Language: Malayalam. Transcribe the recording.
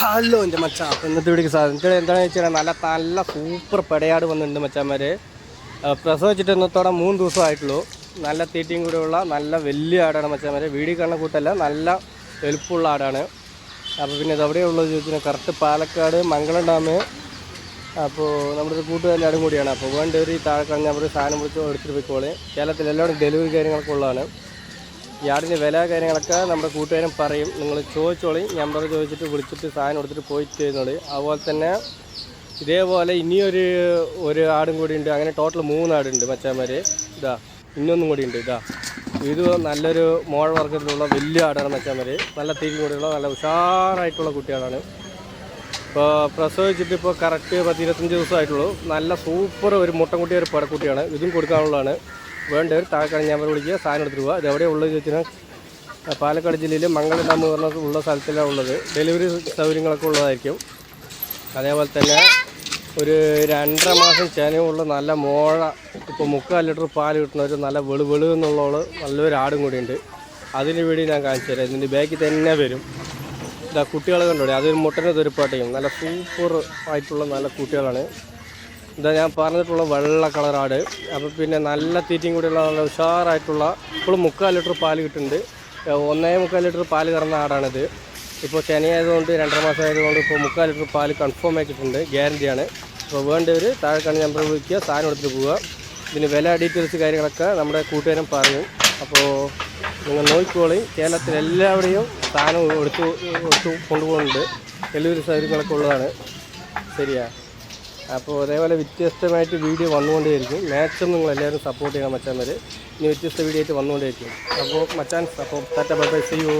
ഹലോ എന്റെ മച്ചാ. ഇന്നത്തെ വീടിക്ക് സാധനം എന്താണെന്ന് വെച്ചാൽ നല്ല നല്ല സൂപ്പർ പടയാട് വന്നിട്ടുണ്ട് മച്ചാന്മാര്. പ്രസവിച്ചിട്ട് ഇന്നത്തോടെ മൂന്ന് ദിവസമായിട്ടുള്ളൂ നല്ല തീറ്റയും കൂടെയുള്ള നല്ല വലിയ ആടാണ് മച്ചാന്മാര്. വീഡിയോ കാണുന്ന കൂട്ടല്ല നല്ല എളുപ്പമുള്ള ആടാണ്. അപ്പോൾ പിന്നെ ഇത് എവിടെയുള്ളത് ചോദിച്ചാൽ കറക്റ്റ് പാലക്കാട് മംഗളം ഡാം. അപ്പോൾ നമ്മുടെ ഒരു ആടും കൂടിയാണ്. അപ്പോൾ വേണ്ട ഒരു താഴെ കഴിഞ്ഞാൽ അവർ സാധനം വിളിച്ച് എടുത്തിട്ട് പോയിക്കോളെ. കേരളത്തിൽ എല്ലാവരും ഡെലിവറി കാര്യങ്ങളൊക്കെ ഉള്ളതാണ്. ആടിന്റെ വില കാര്യങ്ങളൊക്കെ നമ്മുടെ കൂട്ടുകാരും പറയും. നിങ്ങൾ ചോദിച്ചോളി. നമ്പർ ചോദിച്ചിട്ട് വിളിച്ചിട്ട് സാധനം കൊടുത്തിട്ട് പോയിട്ട് ചെയ്യുന്നുണ്ട് അതുപോലെ തന്നെ ഇതേപോലെ ഇനിയൊരു ഒരു ആടും കൂടി ഉണ്ട്. അങ്ങനെ ടോട്ടൽ മൂന്ന് ആടുണ്ട് ഇതാ ഇന്നൊന്നും കൂടി ഉണ്ട്. ഇതാ ഇത് നല്ലൊരു മോഴ വർഗത്തിലുള്ള വലിയ ആടാണ് മച്ചാന്മാർ നല്ല തീരും കൂടിയുള്ള നല്ല ഉഷാറായിട്ടുള്ള കുട്ടികളാണ്. ഇപ്പോൾ പ്രസവിച്ചിട്ട് ഇപ്പോൾ കറക്റ്റ് പത്ത് ഇരുപത്തഞ്ച് ദിവസമായിട്ടുള്ളൂ. നല്ല സൂപ്പർ ഒരു മുട്ടൻകുട്ടി ഒരു പടക്കുട്ടിയാണ് ഇതും കൊടുക്കാനുള്ളതാണ്. വേണ്ടവർ താഴെക്കാണ് ഞാൻ വിളിക്കുക. സാധനം എടുത്തിട്ട് പോവുക ഇത് എവിടെയാണ് ഉള്ളത് ചോദിച്ചാൽ പാലക്കാട് ജില്ലയിൽ മംഗളം ഡാം പറഞ്ഞ ഉള്ള സ്ഥലത്തിലാണ് ഉള്ളത്. ഡെലിവറി സൗകര്യങ്ങളൊക്കെ ഉള്ളതായിരിക്കും. അതേപോലെ തന്നെ ഒരു രണ്ടര മാസം ചെനയുള്ള നല്ല മോഴ ഇപ്പോൾ മുക്കാൽ ലിറ്റർ പാൽ കിട്ടുന്ന ഒരു നല്ല വെളു വെളു എന്നുള്ള നല്ലൊരു ആടും കൂടിയുണ്ട് അതിന് വേണ്ടി ഞാൻ കാണിച്ചു തരാം. ഇതിന്റെ ബാക്കിൽ തന്നെ വരും. ഇതാ കുട്ടികളെ കണ്ടോടെ അതൊരു മുട്ടനെ തൊരുപ്പാട്ടയും നല്ല സൂപ്പർ ആയിട്ടുള്ള നല്ല കുട്ടികളാണ്. ഇതാ ഞാൻ പറഞ്ഞിട്ടുള്ള വെള്ള കളർ ആട്. അപ്പോൾ പിന്നെ നല്ല തീറ്റയും കൂടിയുള്ള നല്ല ഉഷാറായിട്ടുള്ള ഇപ്പോഴും മുക്കാൽ ലിറ്റർ പാൽ കിട്ടുന്നുണ്ട്. ഒന്നേ മുക്കാൽ ലിറ്റർ പാൽ കറന്ന ആടാണിത്. ഇപ്പോൾ ചെനയായതുകൊണ്ട് രണ്ടര മാസം ആയതുകൊണ്ട് ഇപ്പോൾ മുക്കാൽ ലിറ്റർ പാൽ കൺഫേം ആക്കിയിട്ടുണ്ട്. ഗ്യാരണ്ടിയാണ് അപ്പോൾ വേണ്ടവർ താഴെ കാണുന്ന നമ്പർ വിളിക്കുക സാധനം എടുത്തിട്ട് പോവുക. ഇതിന് വില ഡീറ്റെയിൽസ് കാര്യങ്ങളൊക്കെ നമ്മുടെ കൂട്ടുകാരൻ പറഞ്ഞു അപ്പോൾ നിങ്ങൾ നോക്കിക്കോളി. കേരളത്തിൽ എല്ലാവരുടെയും സാധനം എടുത്തു എടുത്തു കൊണ്ടുപോകുന്നുണ്ട്. ഡെലിവറി സൗകര്യങ്ങളൊക്കെ ഉള്ളതാണ്. ശരിയാ. അപ്പോൾ അതേപോലെ വ്യത്യസ്തമായിട്ട് വീഡിയോ വന്നുകൊണ്ടേയിരിക്കും. മാക്സിമം നിങ്ങൾ എല്ലാവരും സപ്പോർട്ട് ചെയ്യണം മച്ചാൻ വരെ. ഇനി വ്യത്യസ്ത വീഡിയോ ആയിട്ട് വന്നുകൊണ്ടേയിരിക്കും. അപ്പോൾ മച്ചാൻ അപ്പോൾ tata bye bye see you